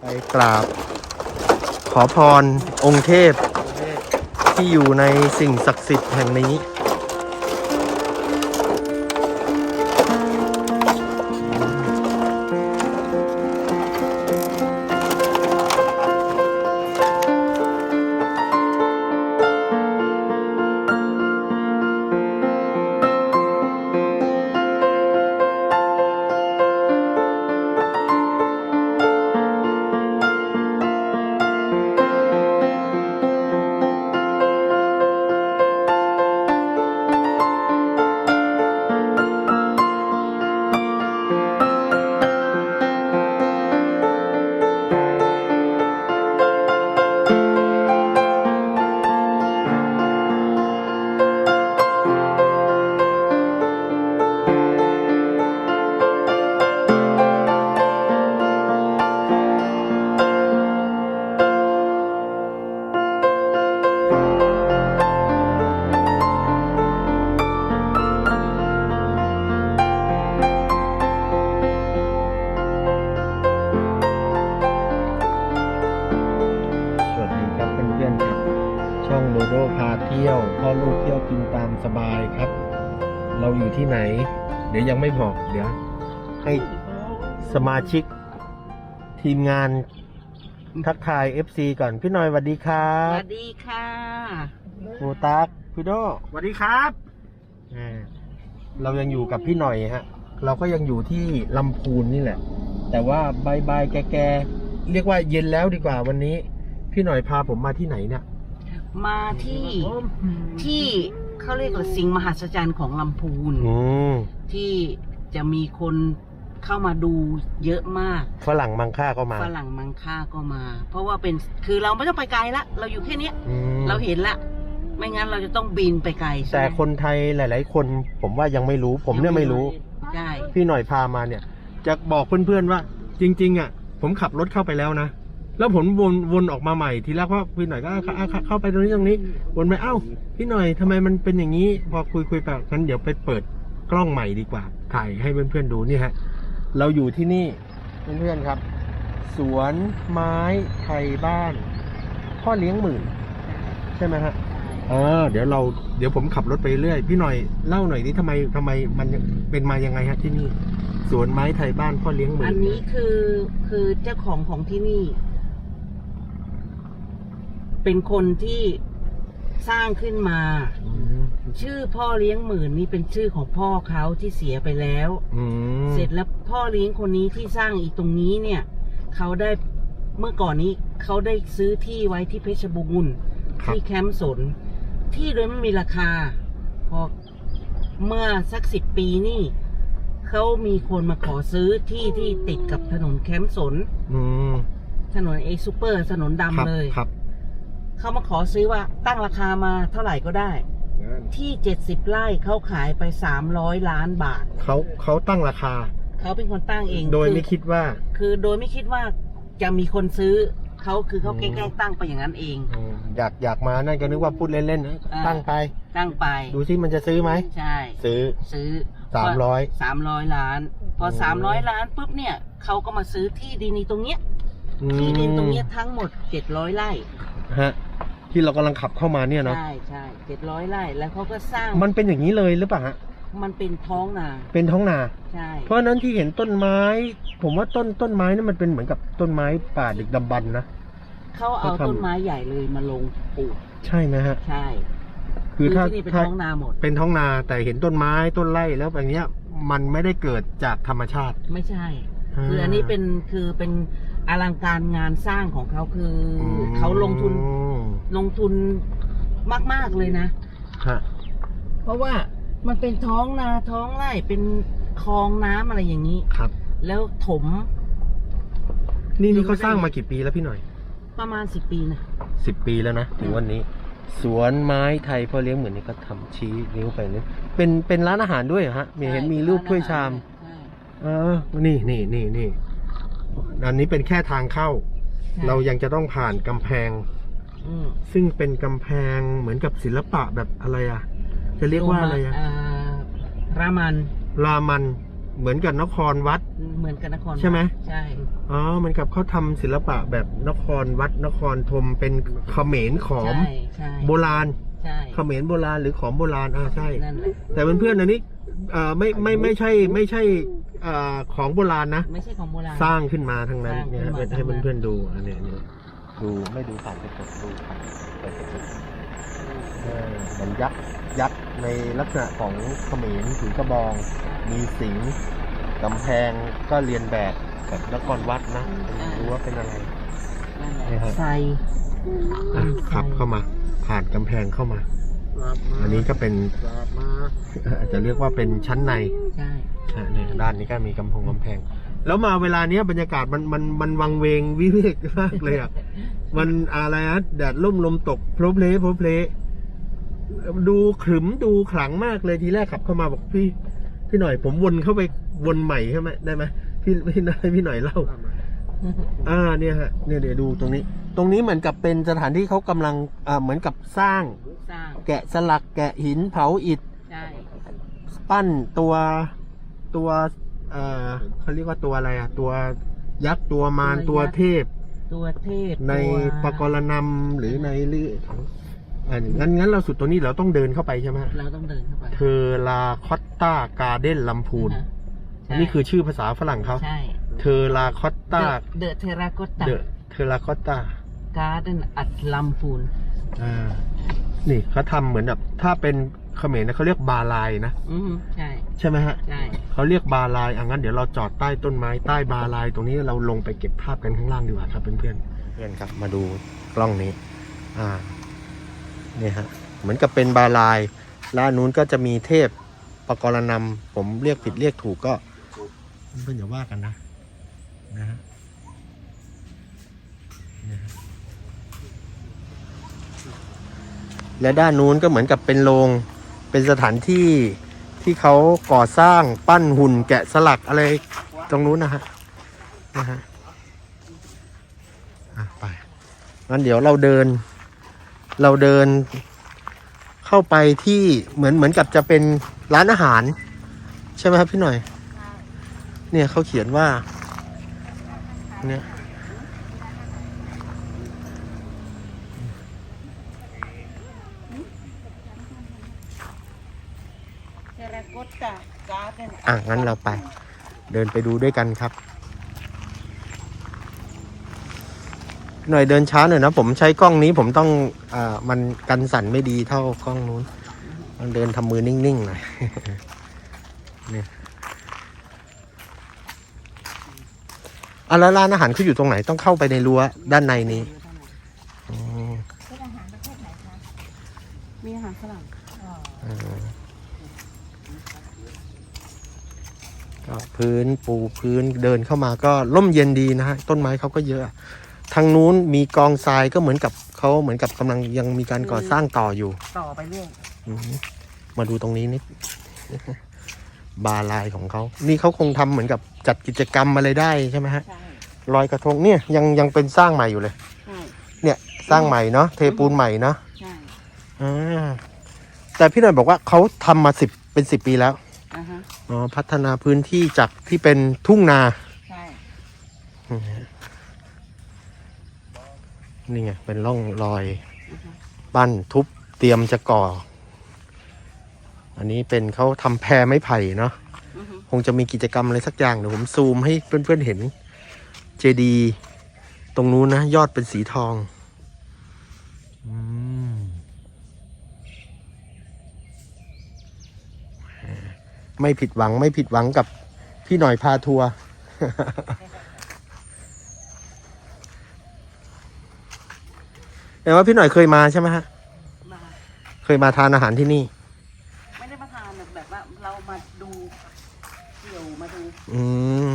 ไปกราบ ขอพรองค์เทพที่อยู่ในสิ่งศักดิ์สิทธิ์แห่งนี้ ช่องโดโดพาเที่ยวพ่อลูกเที่ยวกินตามสบายครับ เราอยู่ที่ไหน เดี๋ยวยังไม่บอกเดี๋ยว ให้สมาชิกทีมงานทักทาย FC ก่อนพี่หน่อยสวัสดีครัสบวัสดีค่ะ ครูตักพี่โดสวัสดีครับอ่าเรายังอยู่กับพี่หน่อยฮะ เราก็ยังอยู่ที่ลำพูนนี่แหละ แต่ว่าบายบายแกแกๆเรียกว่าเย็นแล้วดีกว่าวันนี้ พี่หน่อยพาผมมาที่ไหนเนี่ย มาที่ที่เขาเรียกว่าสิ่งมหัศจรรย์ของลำพูนอืมที่จะมีคนเข้ามาดูเยอะมากฝรั่งมังค่าก็มาฝรั่งมังค่าก็มา เพราะว่าเป็นคือเราไม่ต้องไปไกลละเราอยู่แค่เนี้ยอืมเราเห็นละ ไม่งั้นเราจะต้องบินไปไกลใช่ไหมแต่คนไทยหลาย ๆ คนผมว่ายังไม่รู้ ผมเนี่ยไม่รู้ ใช่พี่หน่อยพามาเนี่ย จะบอกเพื่อนๆว่า จริง ๆ อะ ผมขับรถเข้าไปแล้วนะ แล้วผมวนวนออกมาใหม่ทีแรกว่าพี่หน่อยก็อะอะเข้าไปตรงนี้ตรงนี้วนไปเอ้าพี่หน่อยทำไมมันเป็นอย่างนี้ พอคุยคุยไปงั้นเดี๋ยวไปเปิดกล้องใหม่ดีกว่า ถ่ายให้เพื่อนๆดูนี่ฮะ เราอยู่ที่นี่เพื่อนๆครับ สวนไม้ไทยบ้าน พ่อเลี้ยงหมื่น ใช่ไหมฮะเออเดี๋ยวเราเดี๋ยวผมขับรถไปเรื่อย พี่หน่อยเล่าหน่อยนี่ทำไมทำไมมันเป็นมายังไงฮะที่นี่ สวนไม้ไทยบ้านพ่อเลี้ยงหมื่อันนี้คือคือเจ้าของของที่นี่ เป็นคนที่สร้างขึ้นมา อืมชื่อพ่อเลี้ยงหมื่นนี่เป็นชื่อของพ่อเขาที่เสียไปแล้ว อืมเสร็จแล้วพ่อเลี้ยงคนนี้ที่สร้างอีกตรงนี้เนี่ย เขาได้เมื่อก่อนนี้เขาได้ซื้อที่ไว้ที่เพชรบูรณ์ครับที่แคมป์สน ที่โดยไม่มีราคา พอเมื่อสักสิบปีนี่เขามีคนมาขอซื้อที่ที่ติดกับถนนแคมป์สน อืมถนนเอซูเปอร์ถนนครับดำเลย ครับ เขามาขอซื้อว่าตั้งราคามาเท่าไหร่ก็ได้ที่เจ็ดสิบไร่เขาขายไปสามร้อยล้านบาท เขาเขาตั้งราคา เขาเป็นคนตั้งเองโดยคือไม่คิดว่า คือโดยไม่คิดว่าจะมีคนซื้อเขาคือเขาอืมแกล้งตั้งไปอย่างนั้นเอง อืมอยากอยากมานั่นก็นึกว่าพูดเล่นๆนะอ่า ตั้งไป ตั้งไปดูซิมันจะซื้อไหม ใช่ ซื้อ ซื้อสามร้อยสามร้อยล้าน พอโอ้ สามร้อยล้านปุ๊บเนี่ยเขาก็มาซื้อที่ดินในตรงเนี้ยอืมที่ดินตรงเนี้ยทั้งหมดเจ็ดร้อยไร่ ฮะ ที่เรากำลังขับเข้ามาเนี่ยเนาะใช่ใช่เจ็ดร้อยไร่แล้วเขาก็สร้างมันเป็นอย่างนี้เลยหรือเปล่าฮะมันเป็นท้องนาเป็นท้องนา ใช่เพราะฉะนั้นที่เห็นต้นไม้ ผมว่าต้นต้นไม้นี่มันเป็นเหมือนกับต้นไม้ป่าดึกดำบรรพ์นะ เขาเอาเขาทำต้นไม้ใหญ่เลยมาลงปลูกใช่ไหมฮะ ใช่คือถ้าที่นี่เป็นถ้าท้องนาหมด เป็นท้องนาแต่เห็นต้นไม้ต้นไร่แล้วแบบเนี้ย มันไม่ได้เกิดจากธรรมชาติไม่ใช่ คืออันนี้เป็นคือเป็น อลังการงานสร้างของเขาคืออมเขาลงทุนลงทุนมาก ๆ เลยนะ ฮะเพราะว่ามันเป็นท้องนาท้องไร่เป็นคลองน้ำอะไรอย่างนี้ ครับ แล้วถมนี่นี่เขาสร้างมากี่ปีแล้วพี่หน่อยประมาณสิบปีนะสิบปีแล้วนะถึงวันนี้ สวนไม้ไทยพ่อเลี้ยงเหมือนนี่ก็ทำชี้นิ้วไปนี่เป็นเป็นร้านอาหารด้วยเหรอฮะมีเห็นมีรูปถ้วยชามใช่ เออนี่นี่นี่นี่ อันนี้เป็นแค่ทางเข้าใช่เรายังจะต้องผ่านกำแพง อืมซึ่งเป็นกำแพงเหมือนกับศิลปะแบบอะไรอะจะเรียกว่าอะไรอะเรามันรามันเหมือนกับนครวัด เหมือนกับนครใช่ไหม ใช่อ๋อเหมือนกับเขาทำศิลปะแบบนครวัดนครธมเป็นเขมรขอม ใช่ใช่โบราณ ใช่ เขมรโบราณหรือขอมโบราณอ่าใช่ นั่นแหละ แต่เพื่อนๆอันนี้เอ่อไม่ไม่ไม่ใช่ไม่ใช่เอ่อของโบราณนะ ไม่ใช่ของโบราณ สร้างขึ้นมาทั้งนั้นสร้างเนี่ยขึ้นมา ให้ทั้งนั้นเพื่อนๆดูอันเนี้ยเนี่ยดูไม่ดูผ่านกระจกดูผ่านกระจกเออมันยักษ์ยักษ์ในลักษณะของเขมรถือกระบอง มีสิงห์กำแพงก็เรียนแบบแบบนครวัดนะดูว่าเป็นอะไรนั่นแหละ นี่ฮะไซอะขับเข้ามา ผ่านกำแพงเข้ามา อันนี้ก็เป็นอาจจะเรียกว่าเป็นชั้นในใช่อะเนี่ยด้านนี้ก็มีกำพงกำแพง แล้วมาเวลาเนี้ยบรรยากาศมันมันมันวังเวงวิเวกมากเลยอะมันอะไรนะแดดล่มลมตกโพลเพลโพลเพลดูขรึมดูขลังมากเลยทีแรกขับเข้ามาบอกพี่พี่หน่อยผมวนเข้าไปวนใหม่ใช่ไหมได้ไหมพี่พี่นายพี่หน่อยเล่า อ่าเนี่ยฮะเนี่ยเดี๋ยวดูตรงนี้ ตรงนี้เหมือนกับเป็นสถานที่เขากำลังอ่าเหมือนกับสร้าง สร้างแกะสลักแกะหินเผาอิฐ ใช่ปั้นตัวตัวเอ่อเขาเรียกว่าตัวอะไรอะ ตัวยักษ์ตัวมารตัวเทพ ตัวเทพในตัวปกรณำหรือในเรืออ่างั้นงั้นเราสุดตัวนี้เราต้องเดินเข้าไปใช่ไหมเราต้องเดินเข้าไปเทอร์ลาคอตตาการ์เด้นลำพูนอ่าฮะอันนี้คือชื่อภาษาฝรั่งเขาใช่เทอร์ลาคอตตาเดอะเทราโกตาเดอะเทอร์ลาคอตตา การ์เดนอัดลำพูนอ่านี่เขาทำเหมือนแบบถ้าเป็นเขมรนะเขาเรียกบาลายนะ อืมใช่ ใช่ไหมฮะใช่ เขาเรียกบาลายอะงั้นเดี๋ยวเราจอดใต้ต้นไม้ใต้บาลายตรงนี้เราลงไปเก็บภาพกันข้างล่างดีกว่าครับเพื่อนๆเพื่อนครับ มาดูกล้องนี้ อ่าเนี่ยฮะเหมือนกับเป็นบาลายและอันนู้นก็จะมีเทพปกรณำผมเรียกผิดเรียกถูกก็ เพื่อนๆอย่าว่ากันนะนะฮะเนี่ยฮะ และด้านนู้นก็เหมือนกับเป็นโรงเป็นสถานที่ที่เขาก่อสร้างปั้นหุ่นแกะสลักอะไรตรงนู้นนะฮะนะฮะอะไปงั้นเดี๋ยวเราเดิน เราเดินเข้าไปที่เหมือนเหมือนกับจะเป็นร้านอาหาร ใช่ไหมครับพี่หน่อย เนี่ยเขาเขียนว่าเนี่ย เทราโกตาการ์เดน อะงั้นเราไป เดินไปดูด้วยกันครับ หน่อยเดินช้าหน่อยนะ ผมใช้กล้องนี้ผมต้องอ่ามันกันสั่นไม่ดีเท่ากล้องนู้นต้องเดินทำมือนิ่งๆหน่อยเนี่ยอะแล้วร้านอาหารเขาอยู่ตรงไหนต้องเข้าไปในรั้วด้านในนี้อ๋อ มีอาหารฝรั่ง อ่าก็ พื้นปูพื้นเดินเข้ามาก็ร่มเย็นดีนะฮะต้นไม้เขาก็เยอะ ทางนู้นมีกองทรายก็เหมือนกับเขาเหมือนกับกำลังยังมีการก่อสร้างต่ออยู่ ต่อไปเรื่อยอืมมาดูตรงนี้นิดบาร์ไลน์ของเขา นี่เขาคงทำเหมือนกับจัดกิจกรรมอะไรได้ใช่ไหมฮะใช่ลอยกระทงเนี่ยยังยังเป็นสร้างใหม่อยู่เลยใช่เนี่ยสร้างใหม่เนาะเทปูนใหม่เนาะใช่อ่าแต่พี่หน่อยบอกว่าเขาทำมาสิบเป็นสิบปีแล้ว อ่าฮะอ๋อพัฒนาพื้นที่จากที่เป็นทุ่งนา ใช่นี่ไงเป็นร่องรอยปั้นทุบเตรียมจะก่อ อันนี้เป็นเขาทำแพรไม้ไผ่เนาะอือฮึคงจะมีกิจกรรมอะไรสักอย่างเดี๋ยวผมซูมให้เพื่อนๆเห็น เจดีย์ตรงนู้นนะ ยอดเป็นสีทอง ไม่ผิดหวังไม่ผิดหวังกับพี่หน่อยพาทัวร์แต่ว่าพี่หน่อยเคยมาใช่ไหมฮะ มาเคยมาทานอาหารที่นี่ ไม่ได้มาทานแบบแบบว่าเรามาดูเกี่ยวมาดูอืม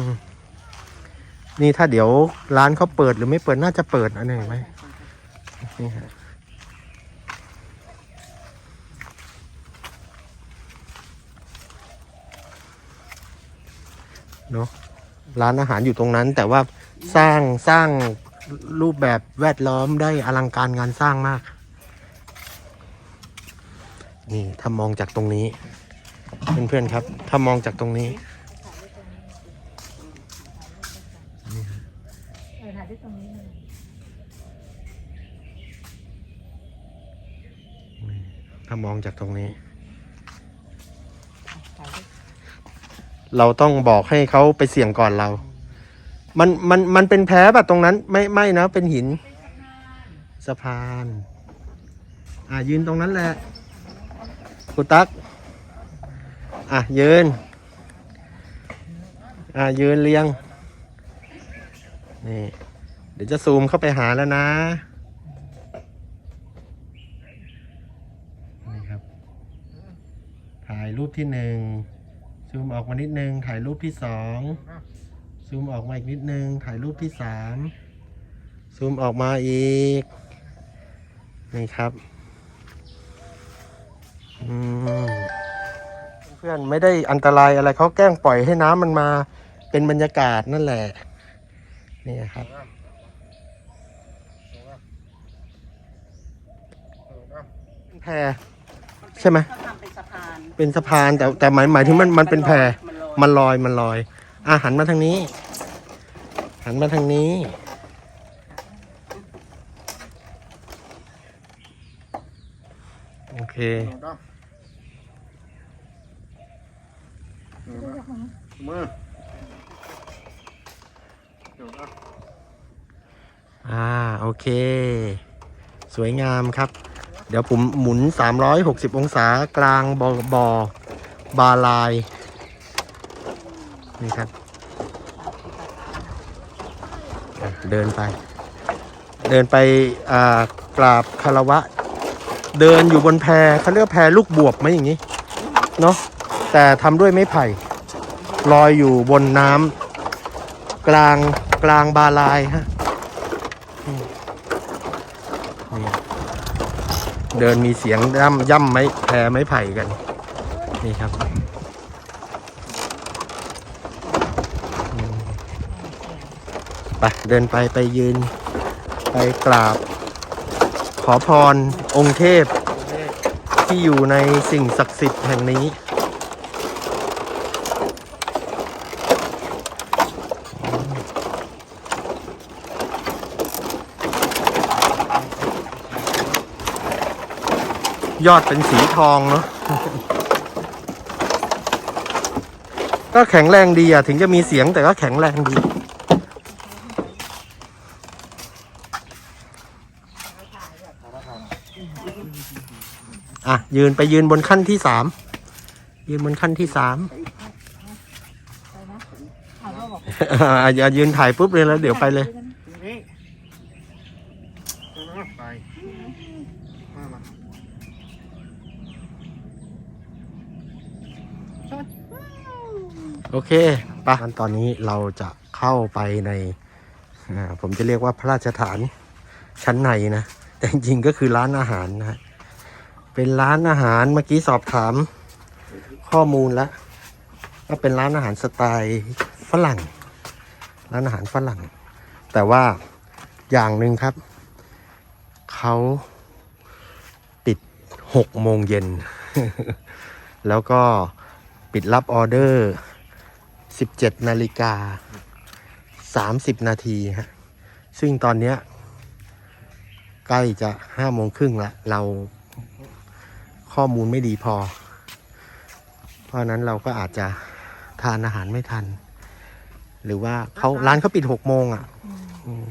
นี่ถ้าเดี๋ยวร้านเขาเปิดหรือไม่เปิดน่าจะเปิดอันนี้เห็นไหมนี่ฮะ เนาะร้านอาหารอยู่ตรงนั้น แต่ว่าสร้างสร้างรูปแบบแวดล้อมได้อลังการงานสร้างมาก นี่ถ้ามองจากตรงนี้ เพื่อนๆครับ ถ้ามองจากตรงนี้ถ้ามองจากตรงนี้ เราต้องบอกให้เขาไปเสี่ยงก่อนเรา มันมันมันเป็นแพ้แบบตรงนั้น ไม่ไม่นะ เป็นหินสะพาน อะยืนตรงนั้นแหละคุณตั๊กอะยืน อะยืนเรียง นี่ เดี๋ยวจะซูมเข้าไปหาแล้วนะนี่ครับ ถ่ายรูปที่หนึ่ง ซูมออกมานิดนึง ถ่ายรูปที่สองซูมออกมาอีกนิดนึง ถ่ายรูปที่สามซูมออกมาอีก นี่ครับเพื่อนไม่ได้อันตรายอะไรเขาแกล้งปล่อยให้น้ำมันมาเป็นบรรยากาศนั่นแหละ นี่ครับแพรใช่ไหม เขาทำเป็นสะพานเป็นสะพานแต่แต่หมายหมายถึงมันมันเป็นแพรมันลอยมันลอยมันลอยอะหันมาทางนี้ หันมาทางนี้ โอเค มืออ่า โอเค สวยงามครับ เดี๋ยวผมหมุน 360 องศากลางบอบอบาลายนี่ครับ เดินไป เดินไปอ่ากราบคารวะ เดินอยู่บนแพเขาเรียกแพลูกบวบไหมอย่างนี้เนาะแต่ทำด้วยไม้ไผ่ลอยอยู่บนน้ำกลางกลางบาลายฮะ เดินมีเสียงย่ำย่ำไม้แพรไม้ไผ่กัน นี่ครับไปเดินไปไปยืน ไปกราบ ขอพรองค์เทพ ที่อยู่ในสิ่งศักดิ์สิทธิ์แห่งนี้ ยอดเป็นสีทองเนาะก็แข็งแรงดีอะถึงจะมีเสียงแต่ก็แข็งแรงดี อะ ยืนไปยืนบนขั้นที่สาม ยืนบนขั้นที่สามอะอย่ายืนถ่ายปุ๊บเลยแล้วเดี๋ยวไปเลย นี่ไปมามา โอเคปะตอนนี้เราจะเข้าไปในผมจะเรียกว่าพระราชฐานชั้นในนะ แต่จริงก็คือร้านอาหารนะเป็นร้านอาหารเมื่อกี้สอบถามข้อมูลแล้วว่าเป็นร้านอาหารสไตล์ฝรั่ง ร้านอาหารฝรั่ง แต่ว่าอย่างหนึ่งครับ เขาปิดหกโมงเย็น แล้วก็ ปิดรับออเดอร์ 17 นาฬิกา 30 นาทีฮะ ซึ่งตอนเนี้ยใกล้จะห้าโมงครึ่งละ เราข้อมูลไม่ดีพอ เพราะฉะนั้นเราก็อาจจะทานอาหารไม่ทัน หรือว่าเขาร้านเขาปิดหกโมงอะอืม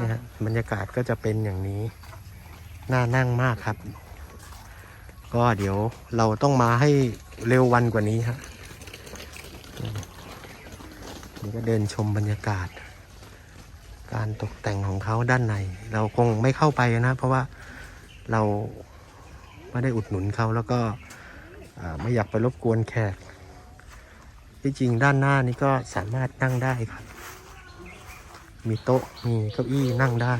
นะฮะบรรยากาศก็จะเป็นอย่างนี้ น่านั่งมากครับ ก็เดี๋ยวเราต้องมาให้เร็ววันกว่านี้ฮะนี่ก็เดินชมบรรยากาศ การตกแต่งของเขาด้านใน เราคงไม่เข้าไปนะ เพราะว่าเราไม่ได้อุดหนุนเขาแล้วก็ไม่อยากไปรบกวนแขก ที่จริงด้านหน้านี้ก็สามารถนั่งได้ครับ มีโต๊ะมีเก้าอี้นั่งได้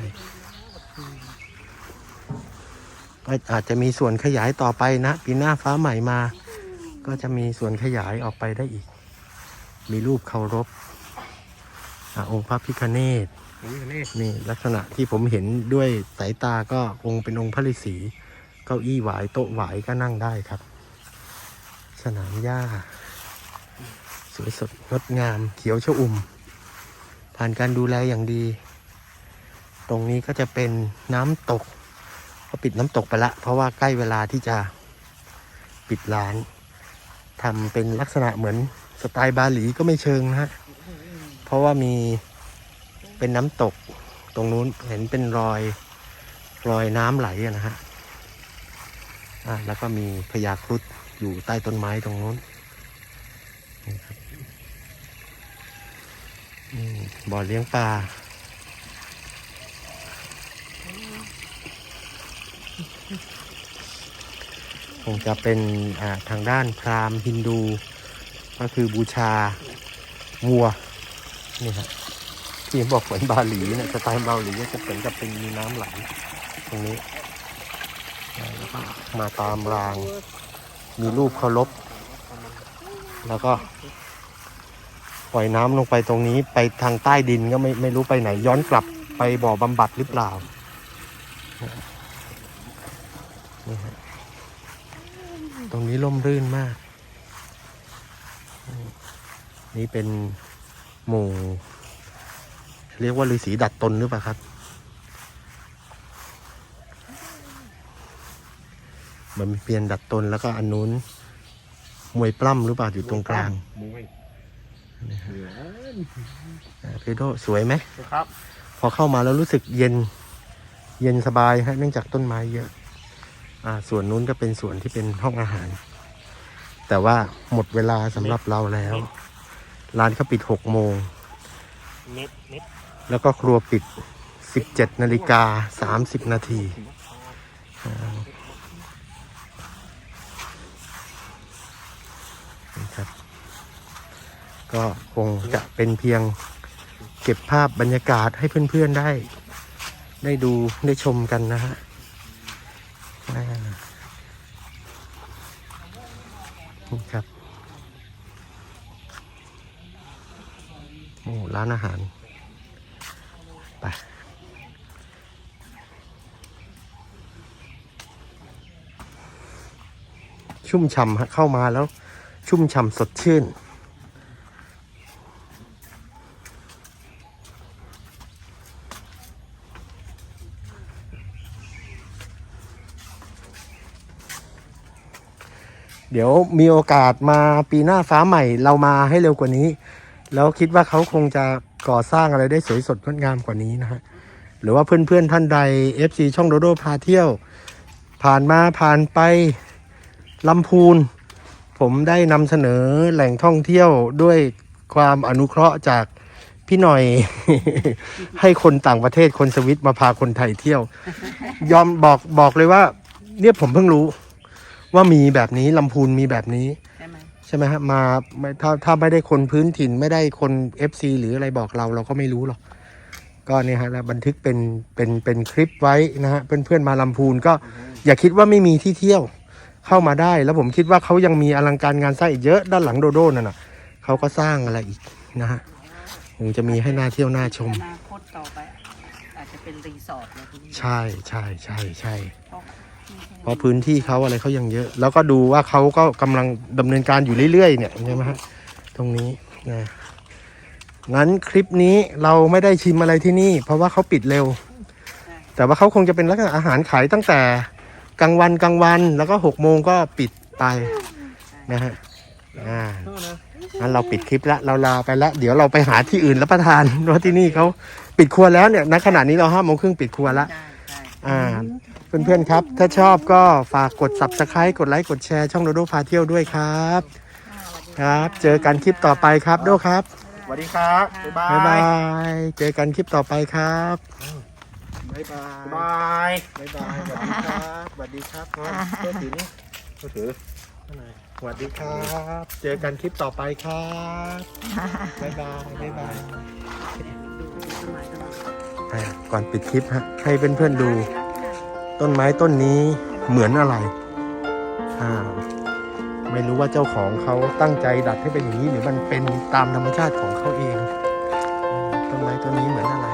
อาจจะมีส่วนขยายต่อไปนะ ปีหน้าฟ้าใหม่มา ก็จะมีส่วนขยายออกไปได้อีก มีรูปเคารพอาองค์พระพิคเนตนี่นี่นี่ลักษณะที่ผมเห็นด้วยสายตาก็องค์เป็นองค์พระฤาษีเก้าอี้หวายโต๊ะหวายก็นั่งได้ครับ สนามหญ้า สวยสดงดงาม เขียวชอุ่ม ผ่านการดูแลอย่างดี ตรงนี้ก็จะเป็นน้ำตก ก็ปิดน้ำตกไปละ เพราะว่าใกล้เวลาที่จะปิดร้านทำเป็นลักษณะเหมือนสไตล์บาหลีก็ไม่เชิงนะฮะ เพราะว่ามีเป็นน้ำตกตรงนู้นเห็นเป็นรอยรอยน้ำไหลนะฮะอ่าแล้วก็มีพญาครุฑอยู่ใต้ต้นไม้ตรงนู้นนี่ครับอืมบ่อเลี้ยงปลา คงจะเป็นทางด้านพราหมณ์ฮินดู ก็คือบูชาวัวนี่ฮะที่ผมบอกเหมือนบาหลีเนี่ยสไตล์บาหลีก็จะเหมือนกับเป็นมีน้ำไหลตรงนี้แล้วก็มาตามราง มีรูปเคารพแล้วก็ ปล่อยน้ำลงไปตรงนี้ไปทางใต้ดินก็ไม่ไม่รู้ไปไหน ย้อนกลับไปบ่อบำบัดหรือเปล่านี่ฮะ ตรงนี้ร่มรื่นมาก นี่เป็นหมู่ เรียกว่าฤาษีดัดตนหรือเปล่าครับ มันมีเปลี่ยนดัดตนแล้วก็อันนู้นมวยปล้ำหรือเปล่าอยู่ตรงกลางมวยอ่าพี่โดสวยไหมครับ พอเข้ามาแล้วรู้สึกเย็น เย็นสบายฮะเนื่องจากต้นไม้เยอะ อ่าส่วนนู้นก็เป็นส่วนที่เป็นห้องอาหาร แต่ว่าหมดเวลาสำหรับเราแล้ว ร้านเขาปิดหกโมง เน็ตเน็ตแล้วก็ครัวปิด 17นาฬิกา30 นาทีอ่านี่ครับ ก็คงจะเป็นเพียงเก็บภาพบรรยากาศให้เพื่อนๆได้ ได้ดูได้ชมกันนะฮะอ่า นี่ครับ โอ้ ร้านอาหาร ไปชุ่มฉ่ำเข้ามาแล้ว ชุ่มฉ่ำสดชื่น เดี๋ยวมีโอกาสมาปีหน้าฟ้าใหม่เรามาให้เร็วกว่านี้ แล้วคิดว่าเขาคงจะก่อสร้างอะไรได้สวยสดงดงามกว่านี้นะฮะหรือว่าเพื่อนๆท่านใด FC ช่องโดโดพาเที่ยว ผ่านมาผ่านไปลำพูน ผมได้นำเสนอแหล่งท่องเที่ยวด้วยความอนุเคราะห์จากพี่หน่อย ให้คนต่างประเทศคนสวิตมาพาคนไทยเที่ยว ยอมบอกบอกเลยว่า เนี่ยผมเพิ่งรู้ ว่ามีแบบนี้ลำพูนมีแบบนี้ ใช่ไหมใช่ไหมฮะมาไม่ถ้าถ้าไม่ได้คนพื้นถิ่นไม่ได้คน FC หรืออะไรบอกเราเราก็ไม่รู้หรอก ก็เนี่ยฮะแล้วบันทึกเป็นเป็นเป็นคลิปไว้นะฮะเพื่อนๆมาลำพูนก็อย่าคิดว่าไม่มีที่เที่ยวเข้ามาได้ แล้วผมคิดว่าเขายังมีอลังการงานสร้างอีกเยอะด้านหลังโดโดนั่นน่ะเขาก็สร้างอะไรอีกนะฮะคงจะมีให้น่าเที่ยวน่าชม อนาคตต่อไป อาจจะเป็นรีสอร์ทเลยทีนี้ ใช่ใช่ใช่ใช่ เพราะพื้นที่เขาอะไรเขายังเยอะ แล้วก็ดูว่าเขาก็กำลังดำเนินการอยู่เรื่อยๆ เนี่ยใช่ไหมฮะตรงนี้นะงั้นคลิปนี้เราไม่ได้ชิมอะไรที่นี่ เพราะว่าเขาปิดเร็ว แต่ว่าเขาคงจะเป็นลักษณะอาหารขายตั้งแต่กลางวันกลางวันแล้วก็หกโมงก็ปิดไปนะฮะอ่างั้นเราปิดคลิปละเราลาไปละเดี๋ยวเราไปหาที่อื่นรับประทานเพราะที่นี่เขาปิดครัวแล้วเนี่ยณขณะนี้เราห้าโมงครึ่งปิดครัวละ อ่า เพื่อนๆครับ ถ้าชอบก็ฝากกด subscribe กดไลค์กดแชร์ช่องโดโดพาเที่ยวด้วยครับ ครับ เจอกันคลิปต่อไปครับโดครับสวัสดีครับ บ๊ายบาบ๊ายบายยเจอกันคลิปต่อไปครับบ๊ายบาย บายบ๊ายบายสวัสดีครับ สวัสดีครับพ่อเพื่อถือนี่ก็ถือสวัสดีครับ เจอกันคลิปต่อไปครับ บ๊ายบาย บ๊ายบาย ก่อนปิดคลิปฮะให้เพื่อนๆดู ต้นไม้ต้นนี้เหมือนอะไรอ่าไม่รู้ว่าเจ้าของเขาตั้งใจดัดให้เป็นอย่างนี้หรือมันเป็นตามธรรมชาติของเขาเองต้นไม้ต้นนี้เหมือนอะไร